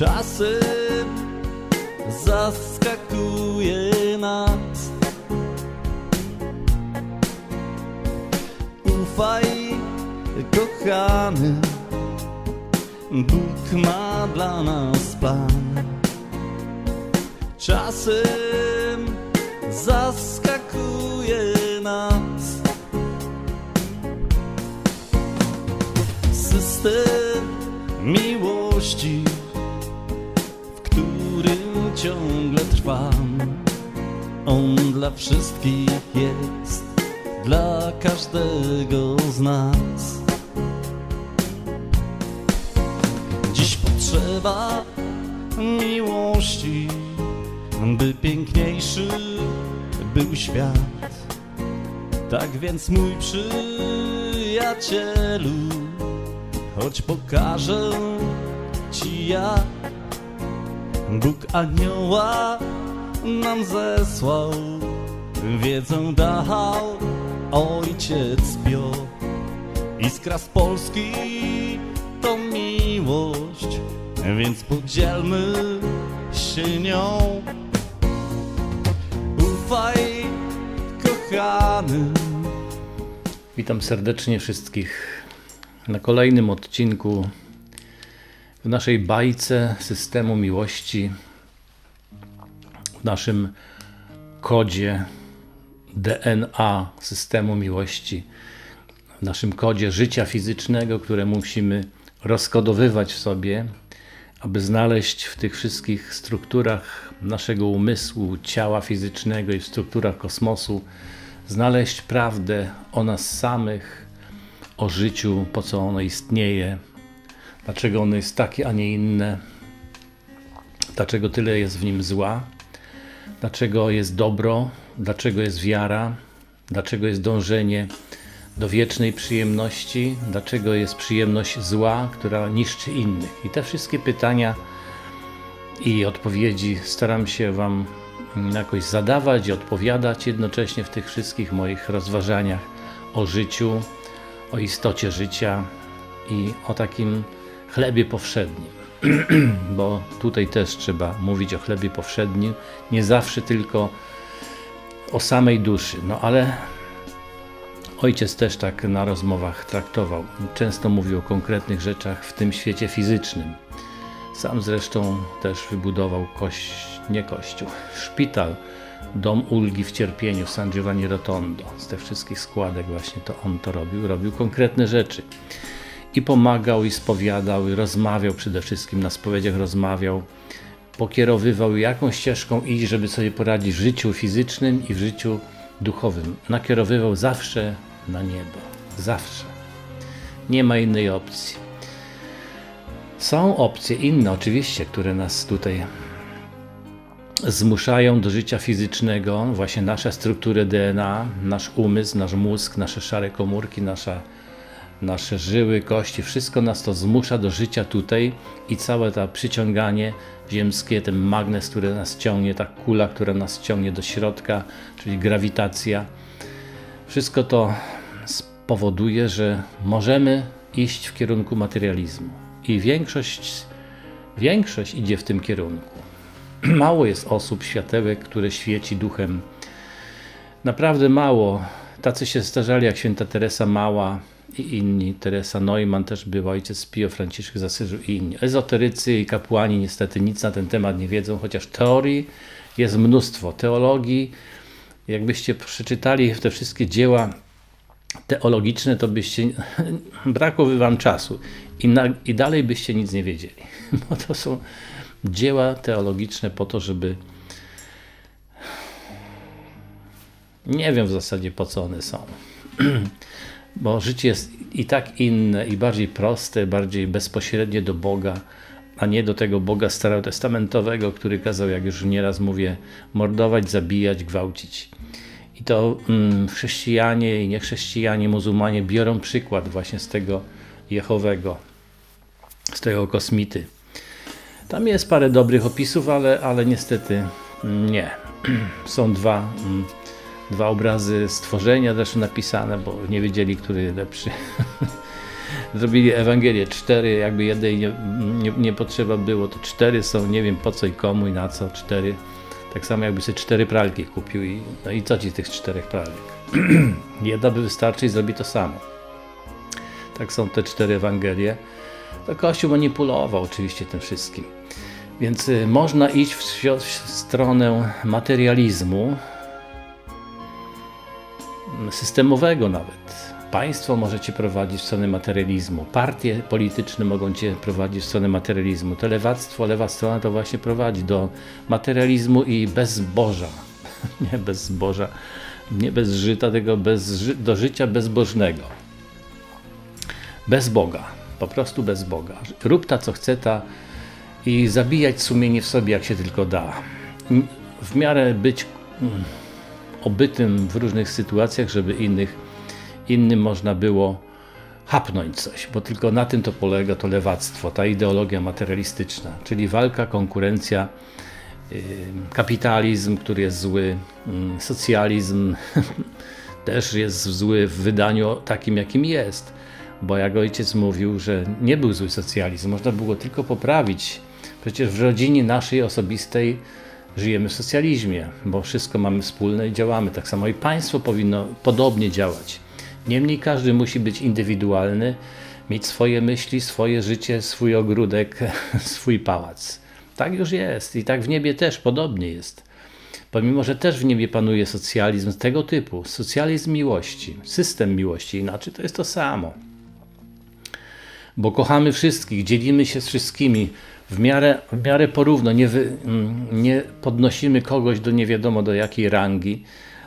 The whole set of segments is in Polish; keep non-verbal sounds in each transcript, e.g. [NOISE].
Czasem zaskakuje nas. Ufaj, kochany, Bóg ma dla nas plan. Czasem zaskakuje nas system miłości, ciągle trwam. On dla wszystkich jest, dla każdego z nas. Dziś potrzeba miłości, by piękniejszy był świat. Tak więc mój przyjacielu, choć pokażę ci jak Bóg anioła nam zesłał, wiedzę dał Ojciec Piotr. Iskra z Polski to miłość, więc podzielmy się nią. Ufaj, kochany. Witam serdecznie wszystkich na kolejnym odcinku w naszej bajce systemu miłości, w naszym kodzie DNA systemu miłości, w naszym kodzie życia fizycznego, które musimy rozkodowywać w sobie, aby znaleźć w tych wszystkich strukturach naszego umysłu, ciała fizycznego i w strukturach kosmosu, znaleźć prawdę o nas samych, o życiu, po co ono istnieje, dlaczego ono jest takie, a nie inne, dlaczego tyle jest w nim zła, dlaczego jest dobro, dlaczego jest wiara, dlaczego jest dążenie do wiecznej przyjemności, dlaczego jest przyjemność zła, która niszczy innych. I te wszystkie pytania i odpowiedzi staram się Wam jakoś zadawać i odpowiadać jednocześnie w tych wszystkich moich rozważaniach o życiu, o istocie życia i o takim chlebie powszednim. [CLEARS THROAT] Bo tutaj też trzeba mówić o chlebie powszednim, nie zawsze tylko o samej duszy, no ale ojciec też tak na rozmowach traktował. Często mówił o konkretnych rzeczach w tym świecie fizycznym. Sam zresztą też wybudował kość, nie kościół, szpital, dom ulgi w cierpieniu San Giovanni Rotondo. Z tych wszystkich składek właśnie to on to robił, robił konkretne rzeczy. I pomagał, i spowiadał, i rozmawiał przede wszystkim, na spowiedziach rozmawiał, pokierowywał jaką ścieżką iść, żeby sobie poradzić w życiu fizycznym i w życiu duchowym. Nakierowywał zawsze na niebo. Zawsze. Nie ma innej opcji. Są opcje inne, oczywiście, które nas tutaj zmuszają do życia fizycznego, właśnie nasze struktury DNA, nasz umysł, nasz mózg, nasze szare komórki, nasza, nasze żyły, kości, wszystko nas to zmusza do życia tutaj i całe to przyciąganie ziemskie, ten magnes, który nas ciągnie, ta kula, która nas ciągnie do środka, czyli grawitacja. Wszystko to spowoduje, że możemy iść w kierunku materializmu. I większość, większość idzie w tym kierunku. [CLEARS THROAT] Mało jest osób, światełek, które świeci duchem. Naprawdę mało. Tacy się starzali jak święta Teresa Mała i inni. Teresa Neumann też była, ojciec Pio, Franciszek z Asyżu i inni. Ezoterycy i kapłani niestety nic na ten temat nie wiedzą, chociaż teorii jest mnóstwo. Teologii, jakbyście przeczytali te wszystkie dzieła teologiczne, to byście [LAUGHS] brakowy wam czasu i, na, i dalej byście nic nie wiedzieli. [LAUGHS] Bo to są dzieła teologiczne po to, żeby nie wiem w zasadzie po co one są. [CLEARS THROAT] Bo życie jest i tak inne, i bardziej proste, bardziej bezpośrednie do Boga, a nie do tego Boga starotestamentowego, który kazał, jak już nieraz mówię, mordować, zabijać, gwałcić. I to mm, chrześcijanie i niechrześcijanie, muzułmanie biorą przykład właśnie z tego Jehowego, z tego kosmity. Tam jest parę dobrych opisów, ale, ale niestety nie. [CLEARS THROAT] Są dwa, mm, Dwa obrazy stworzenia też napisane, bo nie wiedzieli, który lepszy. [LAUGHS] Zrobili Ewangelię cztery, jakby jednej nie, nie, nie potrzeba było, to cztery są, nie wiem po co i komu i na co, cztery. Tak samo jakby sobie cztery pralki kupił i, no i co ci z tych czterech pralek? [CLEARS THROAT] Jedna by wystarczy i zrobi to samo. Tak są te cztery Ewangelie. To Kościół manipulował oczywiście tym wszystkim. Więc y, można iść w, w stronę materializmu, systemowego nawet. Państwo może cię prowadzić w stronę materializmu, partie polityczne mogą cię prowadzić w stronę materializmu. To lewactwo, lewa strona to właśnie prowadzi do materializmu i bezboża. [LAUGHS] Nie bezboża, nie bez żyta, tylko bez, do życia bezbożnego. Bez Boga, po prostu bez Boga. Rób ta, co chce ta i zabijać sumienie w sobie, jak się tylko da. W miarę być mm, obytym w różnych sytuacjach, żeby innych, innym można było hapnąć coś, bo tylko na tym to polega to lewactwo, ta ideologia materialistyczna, czyli walka, konkurencja, y, kapitalizm, który jest zły, mm, socjalizm [LAUGHS] też jest zły w wydaniu takim, jakim jest. Bo jak ojciec mówił, że nie był zły socjalizm, można było tylko poprawić. Przecież w rodzinie naszej osobistej żyjemy w socjalizmie, bo wszystko mamy wspólne i działamy. Tak samo i państwo powinno podobnie działać. Niemniej każdy musi być indywidualny, mieć swoje myśli, swoje życie, swój ogródek, [LAUGHS] swój pałac. Tak już jest i tak w niebie też podobnie jest. Pomimo, że też w niebie panuje socjalizm tego typu, socjalizm miłości, system miłości, inaczej to jest to samo. Bo kochamy wszystkich, dzielimy się z wszystkimi w miarę, w miarę porówno, nie, wy, mm, nie podnosimy kogoś do nie wiadomo do jakiej rangi,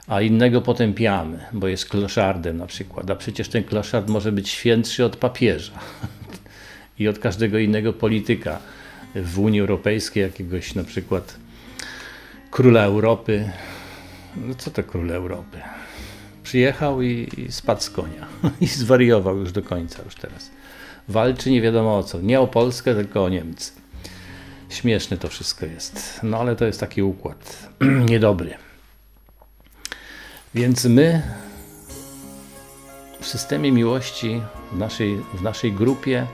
a innego potępiamy, bo jest kloszardem na przykład. A przecież ten kloszard może być świętszy od papieża [LAUGHS] i od każdego innego polityka w Unii Europejskiej, jakiegoś na przykład króla Europy. No co to król Europy? Przyjechał i, i spadł z konia [LAUGHS] i zwariował już do końca, już teraz. Walczy nie wiadomo o co. Nie o Polskę, tylko o Niemcy. Śmieszne to wszystko jest. No ale to jest taki układ [CLEARS THROAT] niedobry. Więc my w systemie miłości, w naszej, w naszej grupie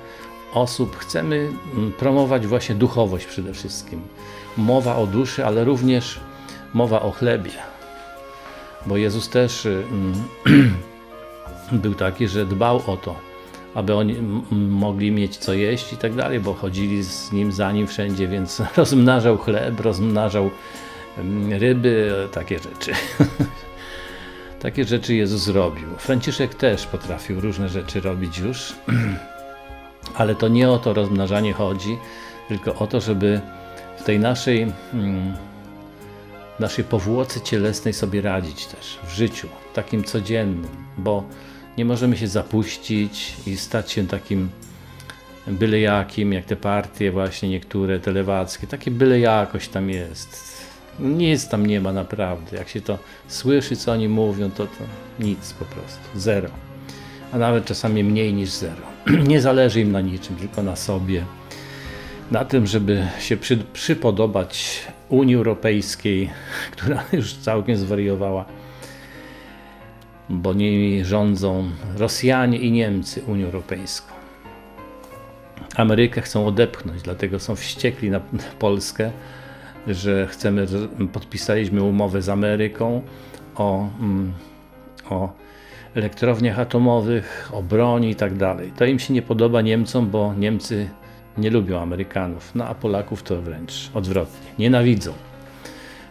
osób chcemy mm, promować właśnie duchowość przede wszystkim. Mowa o duszy, ale również mowa o chlebie. Bo Jezus też y, mm, [CLEARS THROAT] był taki, że dbał o to, aby oni mogli mieć co jeść i tak dalej, bo chodzili z nim, za nim wszędzie, więc [LAUGHS] rozmnażał chleb, rozmnażał mm, ryby, takie rzeczy. [LAUGHS] Takie rzeczy Jezus robił. Franciszek też potrafił różne rzeczy robić już, [CLEARS THROAT] ale to nie o to rozmnażanie chodzi, tylko o to, żeby w tej naszej, mm, naszej powłoce cielesnej sobie radzić też w życiu, takim codziennym, bo nie możemy się zapuścić i stać się takim byle jakim, jak te partie właśnie niektóre telewackie, takie byle jakoś tam jest. Nic tam nie ma naprawdę. Jak się to słyszy, co oni mówią, to, to nic po prostu. Zero. A nawet czasami mniej niż zero. [CLEARS THROAT] Nie zależy im na niczym, tylko na sobie. Na tym, żeby się przy, przypodobać Unii Europejskiej, [LAUGHS] która już całkiem zwariowała, bo nimi rządzą Rosjanie i Niemcy Unią Europejską. Amerykę chcą odepchnąć, dlatego są wściekli na Polskę, że chcemy, podpisaliśmy umowę z Ameryką o, mm, o elektrowniach atomowych, o broni i tak dalej. To im się nie podoba Niemcom, bo Niemcy nie lubią Amerykanów, no a Polaków to wręcz odwrotnie, nienawidzą.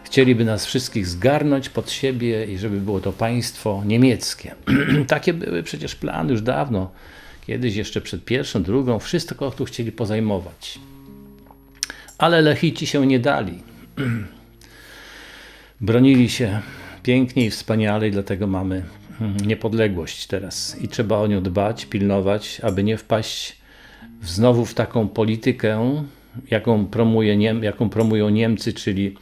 Chcieliby nas wszystkich zgarnąć pod siebie i żeby było to państwo niemieckie. [CLEARS THROAT] Takie były przecież plany już dawno, kiedyś jeszcze przed pierwszą, drugą, wszystko tu chcieli pozajmować. Ale Lechici się nie dali. [CLEARS THROAT] Bronili się pięknie i wspaniale i dlatego mamy mm, niepodległość teraz. I trzeba o nią dbać, pilnować, aby nie wpaść znowu w taką politykę, jaką, promuje Niem, jaką promują Niemcy, czyli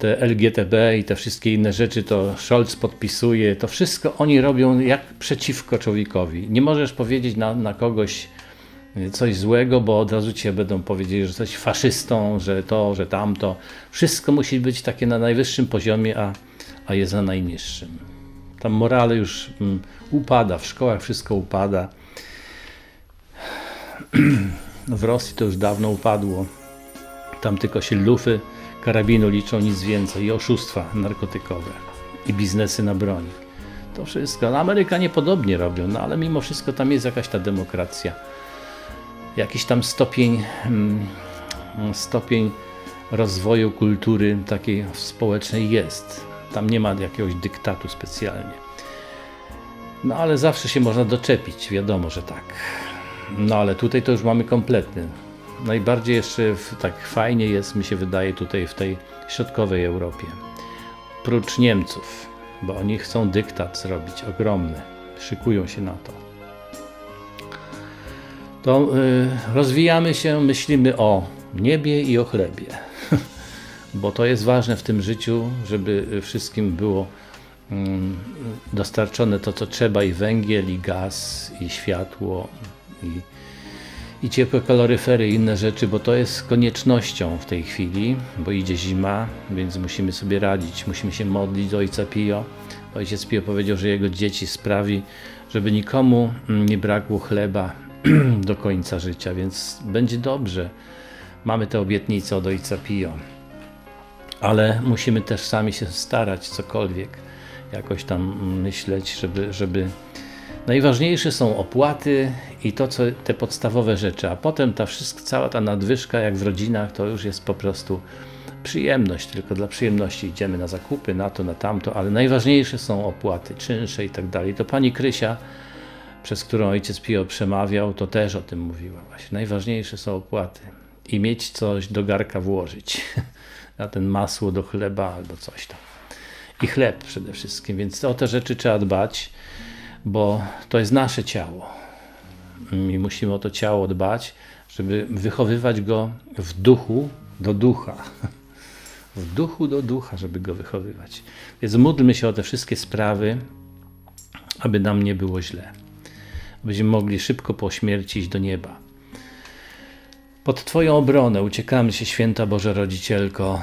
te LGTB i te wszystkie inne rzeczy, to Scholz podpisuje, to wszystko oni robią jak przeciwko człowiekowi. Nie możesz powiedzieć na, na kogoś y, coś złego, bo od razu cię będą powiedzieli, że jesteś faszystą, że to, że tamto. Wszystko musi być takie na najwyższym poziomie, a, a jest na najniższym. Tam morale już mm, upada, w szkołach wszystko upada. [CLEARS THROAT] W Rosji to już dawno upadło. Tam tylko się lufy karabinu liczą, nic więcej. I oszustwa narkotykowe. I biznesy na broni. To wszystko. No, Amerykanie podobnie robią, no ale mimo wszystko tam jest jakaś ta demokracja. Jakiś tam stopień, mm, stopień rozwoju kultury takiej społecznej jest. Tam nie ma jakiegoś dyktatu specjalnie. No ale zawsze się można doczepić, wiadomo, że tak. No ale tutaj to już mamy kompletny. Najbardziej jeszcze w, tak fajnie jest, mi się wydaje, tutaj w tej środkowej Europie. Prócz Niemców, bo oni chcą dyktat zrobić ogromny. Szykują się na to. To y, rozwijamy się, myślimy o niebie i o chlebie. [LAUGHS] bo to jest ważne w tym życiu, żeby wszystkim było mm, dostarczone to, co trzeba, i węgiel, i gaz, i światło, i, i ciepłe kaloryfery, i inne rzeczy, bo to jest koniecznością w tej chwili, bo idzie zima, więc musimy sobie radzić, musimy się modlić do Ojca Pio. Ojciec Pio powiedział, że jego dzieci sprawi, żeby nikomu nie brakło chleba [CLEARS THROAT] do końca życia, więc będzie dobrze. Mamy te obietnice od Ojca Pio ale musimy też sami się starać, cokolwiek jakoś tam myśleć, żeby, żeby. Najważniejsze są opłaty i to, co te podstawowe rzeczy, a potem ta wszystko, cała ta nadwyżka, jak w rodzinach, to już jest po prostu przyjemność, tylko dla przyjemności idziemy na zakupy, na to, na tamto, ale najważniejsze są opłaty, czynsze i tak dalej. To pani Krysia, przez którą ojciec Pio przemawiał, to też o tym mówiła właśnie. Najważniejsze są opłaty i mieć coś do garka włożyć. [LAUGHS] na ten masło do chleba albo coś tam. I chleb przede wszystkim, więc o te rzeczy trzeba dbać, bo to jest nasze ciało. I musimy o to ciało dbać, żeby wychowywać go w duchu do ducha. W duchu do ducha, żeby go wychowywać. Więc módlmy się o te wszystkie sprawy, aby nam nie było źle. Abyśmy mogli szybko po śmierci iść do nieba. Pod Twoją obronę uciekamy się, święta Boże Rodzicielko.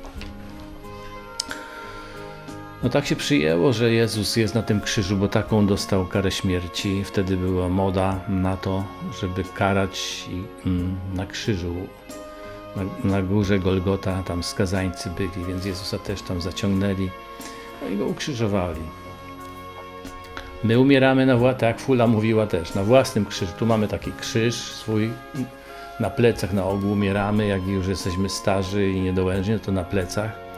No tak się przyjęło, że Jezus jest na tym krzyżu, bo taką dostał karę śmierci. Wtedy była moda na to, żeby karać mm, na krzyżu. Na, na górze Golgota tam skazańcy byli, więc Jezusa też tam zaciągnęli no i go ukrzyżowali. My umieramy na własnym, tak jak Fula mówiła też, na własnym krzyżu. Tu mamy taki krzyż swój, na plecach na ogół umieramy, jak już jesteśmy starzy i niedołężni, to na plecach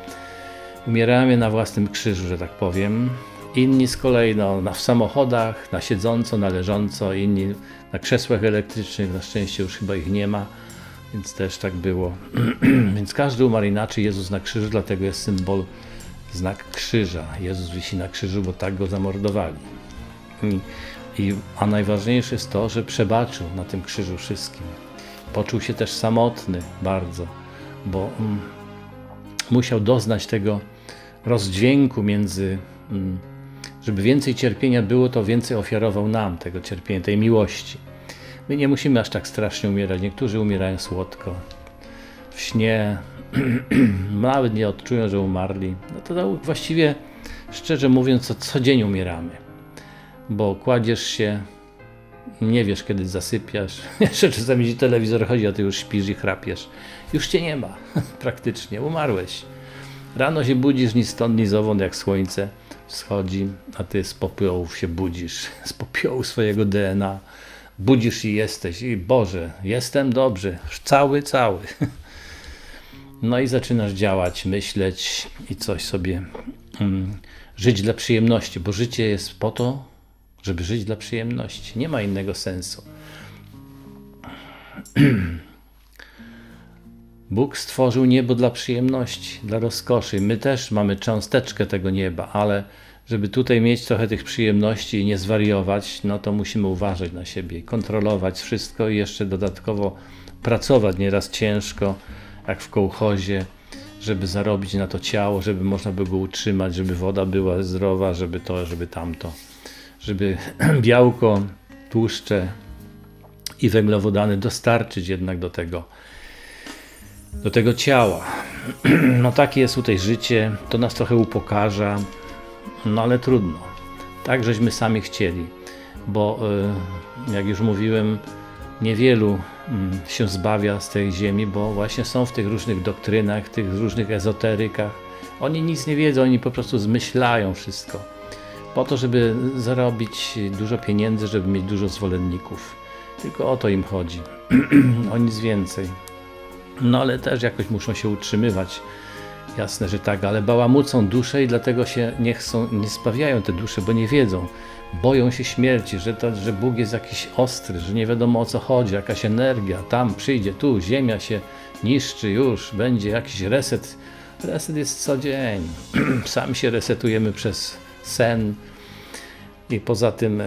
Umieramy na własnym krzyżu, że tak powiem. Inni z kolei no, na, w samochodach, na siedząco, na leżąco, inni na krzesłach elektrycznych, na szczęście już chyba ich nie ma, więc też tak było. [CLEARS THROAT] więc każdy umarł inaczej, Jezus na krzyżu, dlatego jest symbol, znak krzyża. Jezus wisi na krzyżu, bo tak go zamordowali. I, i, a najważniejsze jest to, że przebaczył na tym krzyżu wszystkim. Poczuł się też samotny bardzo, bo mm, musiał doznać tego rozdźwięku między, mm, żeby więcej cierpienia było, to więcej ofiarował nam tego cierpienia, tej miłości. My nie musimy aż tak strasznie umierać. Niektórzy umierają słodko, w śnie, [CLEARS THROAT] nawet nie odczują, że umarli. No to właściwie, szczerze mówiąc, to co dzień umieramy, bo kładziesz się, nie wiesz kiedy zasypiasz. [LAUGHS] Jeszcze czasami ci telewizor chodzi, a ty już śpisz i chrapiesz. Już cię nie ma, [LAUGHS] praktycznie, umarłeś. Rano się budzisz ni stąd, ni zowąd, jak słońce wschodzi, a ty z popiołów się budzisz, [LAUGHS] z popiołu swojego DNA. Budzisz i jesteś, i Boże, jestem dobrze, cały, cały. [LAUGHS] No i zaczynasz działać, myśleć i coś sobie mm, żyć dla przyjemności, bo życie jest po to, żeby żyć dla przyjemności. Nie ma innego sensu. [CLEARS THROAT] Bóg stworzył niebo dla przyjemności, dla rozkoszy. My też mamy cząsteczkę tego nieba, ale żeby tutaj mieć trochę tych przyjemności i nie zwariować, no to musimy uważać na siebie kontrolować wszystko i jeszcze dodatkowo pracować nieraz ciężko, jak w kołchozie, żeby zarobić na to ciało, żeby można było go utrzymać, żeby woda była zdrowa, żeby to, żeby tamto, żeby [CLEARS THROAT] białko, tłuszcze i węglowodany dostarczyć jednak do tego, do tego ciała. [CLEARS THROAT] No takie jest tutaj życie, to nas trochę upokarza, no ale trudno. Tak żeśmy sami chcieli, bo y, jak już mówiłem, niewielu mm, się zbawia z tej ziemi, bo właśnie są w tych różnych doktrynach, tych różnych ezoterykach. Oni nic nie wiedzą, oni po prostu zmyślają wszystko. Po to, żeby zarobić dużo pieniędzy, żeby mieć dużo zwolenników. Tylko o to im chodzi. [CLEARS THROAT] o nic więcej. No ale też jakoś muszą się utrzymywać. Jasne, że tak, ale bałamucą dusze i dlatego się nie chcą, nie spawiają te dusze, bo nie wiedzą. Boją się śmierci, że, to, że Bóg jest jakiś ostry, że nie wiadomo o co chodzi, jakaś energia, tam przyjdzie, tu ziemia się niszczy już, będzie jakiś reset. Reset jest co dzień. [CLEARS THROAT] Sami się resetujemy przez sen i poza tym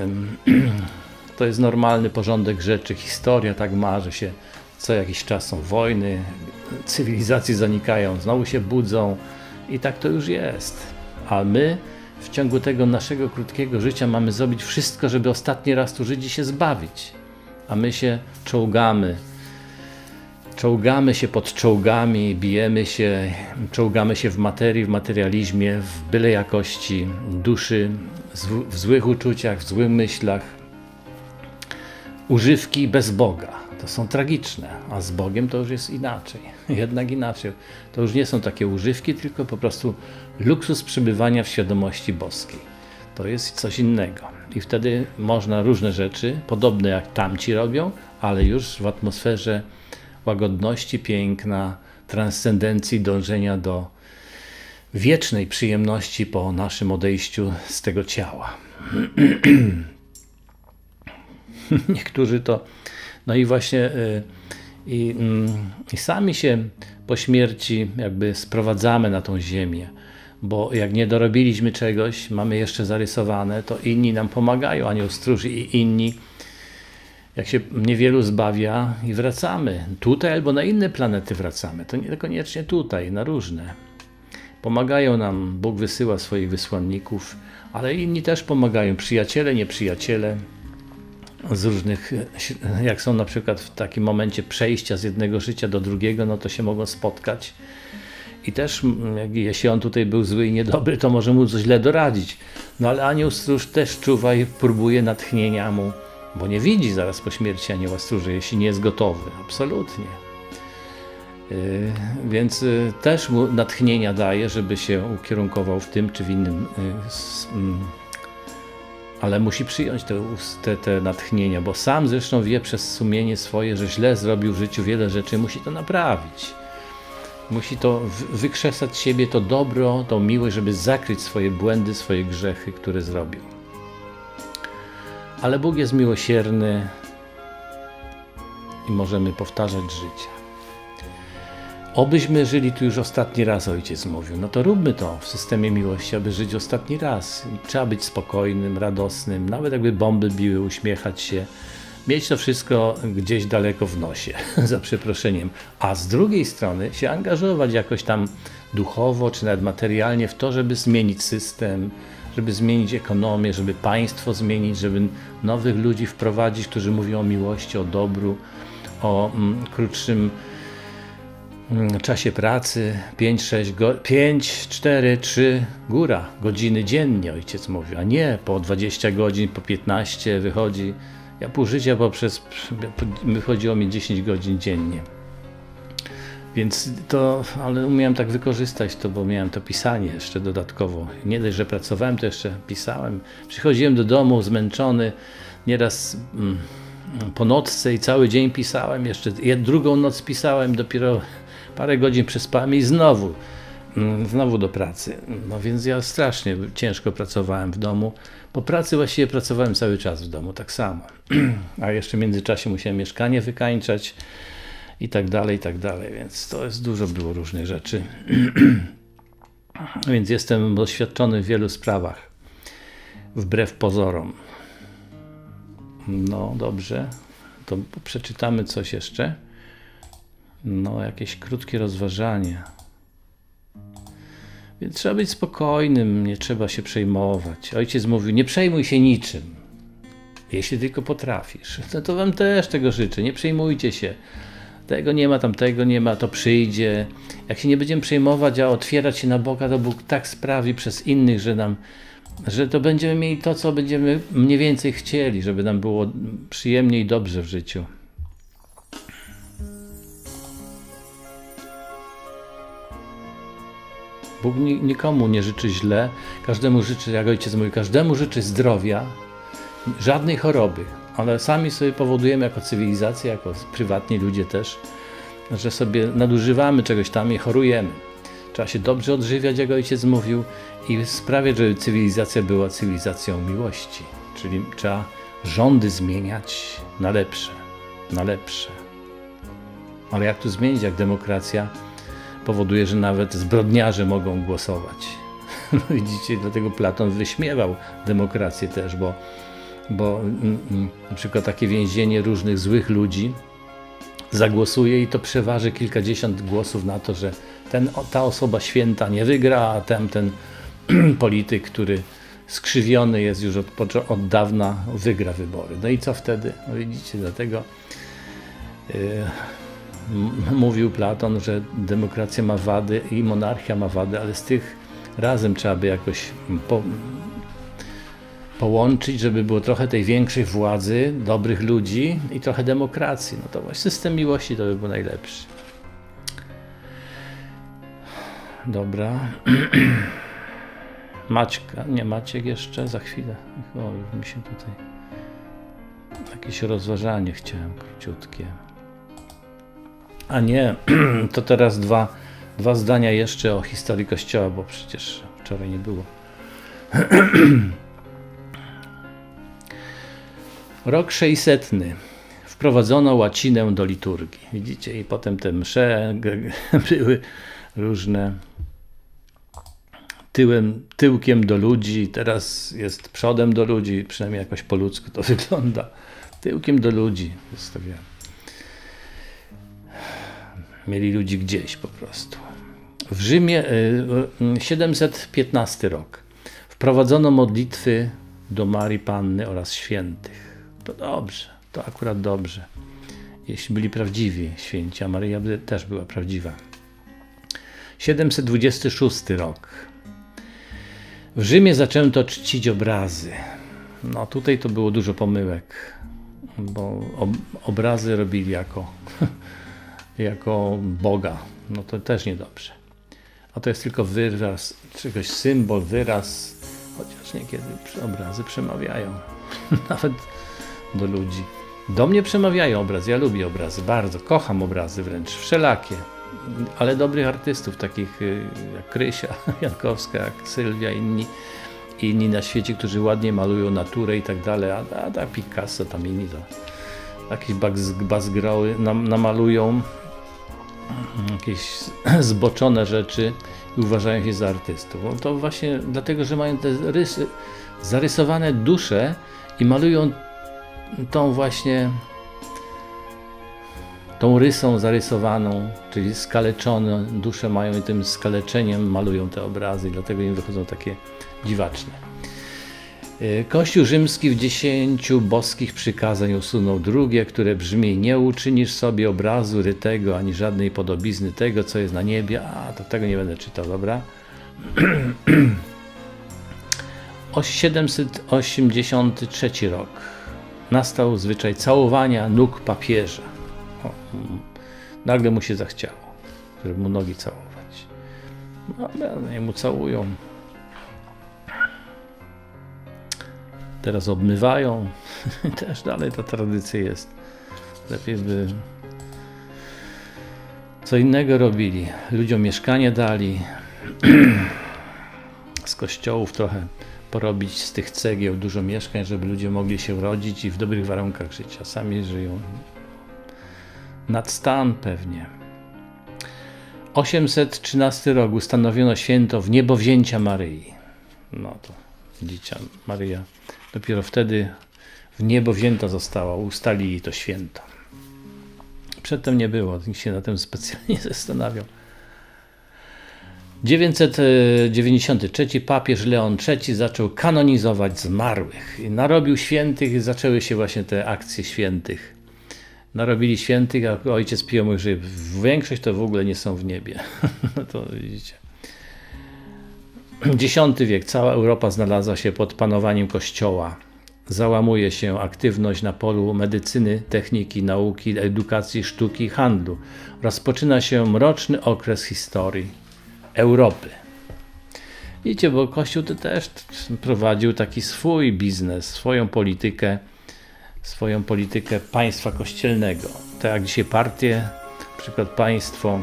[CLEARS THROAT] to jest normalny porządek rzeczy. Historia tak ma, że się co jakiś czas są wojny, cywilizacje zanikają, znowu się budzą i tak to już jest. A my w ciągu tego naszego krótkiego życia mamy zrobić wszystko, żeby ostatni raz tu żyć i się zbawić. A my się czołgamy. Czołgamy się pod czołgami, bijemy się, czołgamy się w materii, w materializmie, w byle jakości duszy, w złych uczuciach, w złych myślach. Używki bez Boga to są tragiczne, a z Bogiem to już jest inaczej. [LAUGHS] Jednak inaczej. To już nie są takie używki, tylko po prostu luksus przebywania w świadomości boskiej. To jest coś innego. I wtedy można różne rzeczy, podobne jak tamci robią, ale już w atmosferze łagodności, piękna, transcendencji, dążenia do wiecznej przyjemności po naszym odejściu z tego ciała. [CLEARS THROAT] Niektórzy to, no i właśnie y, i, mm, i sami się po śmierci jakby sprowadzamy na tą ziemię, bo jak nie dorobiliśmy czegoś, mamy jeszcze zarysowane, to inni nam pomagają, anioł stróży i inni, jak się niewielu zbawia i wracamy, tutaj albo na inne planety wracamy, to niekoniecznie tutaj, na różne. Pomagają nam, Bóg wysyła swoich wysłanników, ale inni też pomagają, przyjaciele, nieprzyjaciele, z różnych, jak są na przykład w takim momencie przejścia z jednego życia do drugiego, no to się mogą spotkać. I też, jeśli on tutaj był zły i niedobry, to może mu coś źle doradzić. No ale anioł stróż też czuwa i próbuje natchnienia mu, bo nie widzi zaraz po śmierci anioła stróży, jeśli nie jest gotowy. Absolutnie. Yy, Więc y, też mu natchnienia daje, żeby się ukierunkował w tym czy w innym y, ale musi przyjąć te, te, te natchnienia, bo sam zresztą wie przez sumienie swoje, że źle zrobił w życiu wiele rzeczy, musi to naprawić. Musi to wykrzesać siebie to dobro, tą miłość, żeby zakryć swoje błędy, swoje grzechy, które zrobił. Ale Bóg jest miłosierny i możemy powtarzać życie. Obyśmy żyli tu już ostatni raz, ojciec mówił. No to róbmy to w systemie miłości, aby żyć ostatni raz. Trzeba być spokojnym, radosnym, nawet jakby bomby biły, uśmiechać się. Mieć to wszystko gdzieś daleko w nosie, [LAUGHS] za przeproszeniem. A z drugiej strony się angażować jakoś tam duchowo, czy nawet materialnie w to, żeby zmienić system, żeby zmienić ekonomię, żeby państwo zmienić, żeby nowych ludzi wprowadzić, którzy mówią o miłości, o dobru, o mm, krótszym czasie pracy 5, 6, go, 5, 4, 3, góra, godziny dziennie, ojciec mówił, a nie po 20 godzin, po 15 wychodzi. Ja pół życia poprzez, wychodziło mi 10 godzin dziennie. Więc to, ale umiałem tak wykorzystać to, bo miałem to pisanie jeszcze dodatkowo. Nie dość, że pracowałem, to jeszcze pisałem. Przychodziłem do domu zmęczony, nieraz mm, po nocce i cały dzień pisałem, jeszcze drugą noc pisałem, dopiero parę godzin przespałem i znowu, mm, znowu do pracy. No więc ja strasznie ciężko pracowałem w domu. Po pracy właściwie pracowałem cały czas w domu, tak samo. [CLEARS THROAT] A jeszcze w międzyczasie musiałem mieszkanie wykańczać i tak dalej, i tak dalej, więc to jest dużo było różnych rzeczy. [CLEARS THROAT] więc jestem doświadczony w wielu sprawach. wbrew pozorom. No dobrze, to przeczytamy coś jeszcze. No, jakieś krótkie rozważanie. Więc trzeba być spokojnym, nie trzeba się przejmować. Ojciec mówił: Nie przejmuj się niczym, jeśli tylko potrafisz. [LAUGHS] No to wam też tego życzę. Nie przejmujcie się. Tego nie ma, tamtego nie ma, to przyjdzie. Jak się nie będziemy przejmować, a otwierać się na Boga, to Bóg tak sprawi przez innych, że nam, że to będziemy mieli to, co będziemy mniej więcej chcieli, żeby nam było przyjemnie i dobrze w życiu. Bóg ni- nikomu nie życzy źle, każdemu życzy, jak ojciec mówi, każdemu życzy zdrowia, żadnej choroby, ale sami sobie powodujemy jako cywilizacja, jako prywatni ludzie też, że sobie nadużywamy czegoś tam i chorujemy. Trzeba się dobrze odżywiać, jak ojciec mówił, i sprawiać, żeby cywilizacja była cywilizacją miłości. Czyli trzeba rządy zmieniać na lepsze, na lepsze. Ale jak tu zmienić, jak demokracja powoduje, że nawet zbrodniarze mogą głosować? [LAUGHS] No widzicie, dlatego Platon wyśmiewał demokrację też, bo bo mm, mm, na przykład takie więzienie różnych złych ludzi zagłosuje i to przeważy kilkadziesiąt głosów na to, że ten, ta osoba święta nie wygra, a tamten [CLEARS THROAT] polityk, który skrzywiony jest już od, od dawna, wygra wybory. No i co wtedy? No widzicie, dlatego yy, mówił Platon, że demokracja ma wady i monarchia ma wady, ale z tych razem trzeba by jakoś po, połączyć, żeby było trochę tej większej władzy, dobrych ludzi i trochę demokracji. No to właśnie system miłości to by był najlepszy. Dobra. [CLEARS THROAT] Maćka, nie Maciek jeszcze, za chwilę. O, już mi się tutaj jakieś rozważanie chciałem króciutkie. A nie, [CLEARS THROAT] to teraz dwa, dwa zdania jeszcze o historii Kościoła, bo przecież wczoraj nie było. [CLEARS THROAT] Rok 600. Wprowadzono łacinę do liturgii. Widzicie, i potem te msze [LAUGHS] były różne tyłem, tyłkiem do ludzi, teraz jest przodem do ludzi, przynajmniej jakoś po ludzku to [LAUGHS] wygląda. Tyłkiem do ludzi wystawiałem. Mieli ludzi gdzieś po prostu. W Rzymie y, y, 715 rok. Wprowadzono modlitwy do Marii Panny oraz świętych. To dobrze, to akurat dobrze. Jeśli byli prawdziwi święci, a Maryja też była prawdziwa. 726 rok. W Rzymie zaczęto czcić obrazy. No tutaj to było dużo pomyłek, bo ob obrazy robili jako, [LAUGHS] jako Boga. No to też niedobrze. A to jest tylko wyraz, czegoś symbol, wyraz, chociaż niekiedy obrazy przemawiają. [LAUGHS] Nawet do ludzi. Do mnie przemawiają obrazy. Ja lubię obrazy, bardzo. Kocham obrazy wręcz, wszelakie. Ale dobrych artystów, takich y, jak Krysia [LAUGHS] Jankowska, jak Sylwia, inni, inni na świecie, którzy ładnie malują naturę i tak dalej. A, a, a Picasso, tam inni to jakieś baz- bazgroły nam, namalują jakieś [CLEARS THROAT] zboczone rzeczy i uważają się za artystów. No to właśnie dlatego, że mają te rysy, zarysowane dusze i malują tą właśnie tą rysą zarysowaną, czyli skaleczone dusze mają i tym skaleczeniem malują te obrazy dlatego im wychodzą takie dziwaczne. Y, Kościół rzymski w dziesięciu boskich przykazań usunął drugie, które brzmi nie uczynisz sobie obrazu rytego, ani żadnej podobizny tego, co jest na niebie. A, to tego nie będę czytał, dobra? [CLEARS THROAT] O 783 rok nastał zwyczaj całowania nóg papieża. O, mm, nagle mu się zachciało, żeby mu nogi całować. No, ale mu całują. Teraz obmywają. [LAUGHS] Też dalej ta tradycja jest. Lepiej by co innego robili. Ludziom mieszkanie dali. [CLEARS THROAT] Z kościołów trochę porobić z tych cegieł dużo mieszkań, żeby ludzie mogli się urodzić i w dobrych warunkach życia. Sami żyją nad stan pewnie. 813 rok ustanowiono święto w niebowzięcia Maryi. No to Widzicie, Maryja dopiero wtedy w niebo wzięta została, ustalili to święto. Przedtem nie było, nikt się na tym specjalnie [LAUGHS] zastanawiał. 993 papież Leon III zaczął kanonizować zmarłych. I narobił świętych i zaczęły się właśnie te akcje świętych. Narobili świętych, a ojciec Pio mówi, że większość to w ogóle nie są w niebie. [LAUGHS] To widzicie. [CLEARS THROAT] X wiek, cała Europa znalazła się pod panowaniem Kościoła. Załamuje się aktywność na polu medycyny, techniki, nauki, edukacji, sztuki i handlu. Rozpoczyna się mroczny okres historii Europy. Widzicie, bo Kościół też prowadził taki swój biznes, swoją politykę, swoją politykę państwa kościelnego. Tak jak dzisiaj partie, na przykład państwo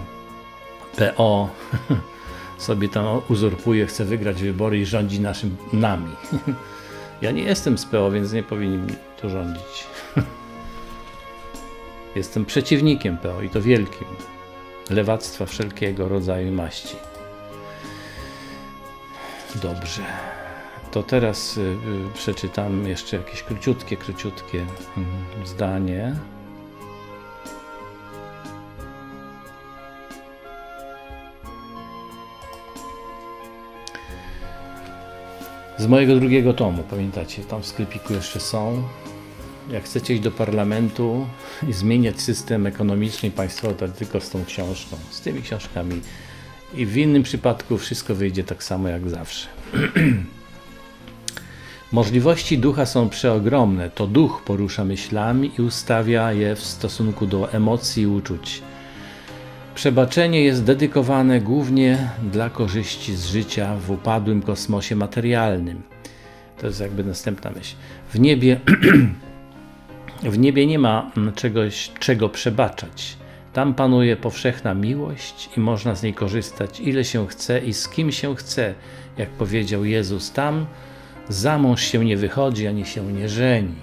PO [LAUGHS] sobie tam uzurpuje, chce wygrać wybory i rządzi naszym nami. [LAUGHS] Ja nie jestem z PO, więc nie powinni mi tu rządzić. [LAUGHS] Jestem przeciwnikiem PO i to wielkim. Lewactwa wszelkiego rodzaju maści. Dobrze. To teraz y, y, przeczytam jeszcze jakieś króciutkie, króciutkie mm, zdanie. Z mojego drugiego tomu, pamiętacie, tam w sklepiku jeszcze są. Jak chcecie iść do parlamentu i zmieniać system ekonomiczny i państwowy, to tylko z tą książką, z tymi książkami. I w innym przypadku wszystko wyjdzie tak samo jak zawsze. [CLEARS THROAT] Możliwości ducha są przeogromne. To duch porusza myślami i ustawia je w stosunku do emocji i uczuć. Przebaczenie jest dedykowane głównie dla korzyści z życia w upadłym kosmosie materialnym. To jest jakby następna myśl. W niebie, [CLEARS THROAT] w niebie nie ma mm, czegoś, czego przebaczać. Tam panuje powszechna miłość i można z niej korzystać ile się chce i z kim się chce. Jak powiedział Jezus, tam za mąż się nie wychodzi ani się nie żeni.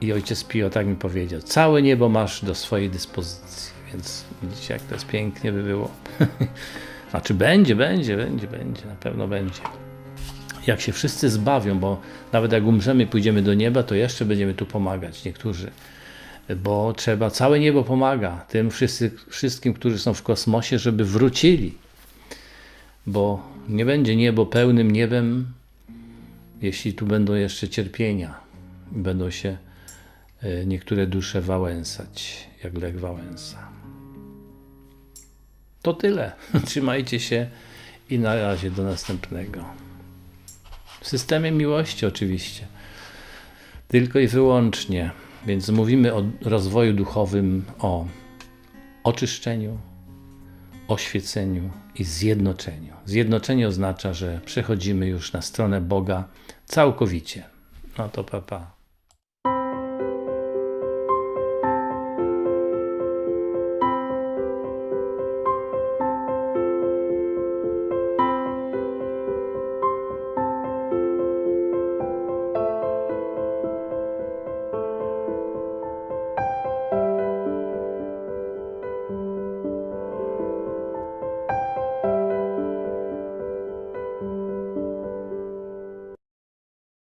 I ojciec Pio tak mi powiedział: Całe niebo masz do swojej dyspozycji. Więc widzicie, jak to jest pięknie by było. [LAUGHS] znaczy, będzie, będzie, będzie, będzie, na pewno będzie. Jak się wszyscy zbawią, bo nawet jak umrzemy, pójdziemy do nieba, to jeszcze będziemy tu pomagać niektórzy. Bo trzeba, całe niebo pomaga tym wszyscy, wszystkim, którzy są w kosmosie, żeby wrócili. Bo nie będzie niebo pełnym niebem, jeśli tu będą jeszcze cierpienia. Będą się e, niektóre dusze wałęsać, jak Lech Wałęsa. To tyle. [LAUGHS] Trzymajcie się i na razie do następnego. W systemie miłości oczywiście. Tylko i wyłącznie. Więc mówimy o rozwoju duchowym, o oczyszczeniu, oświeceniu i zjednoczeniu. Zjednoczenie oznacza, że przechodzimy już na stronę Boga całkowicie. No to papa. Pa.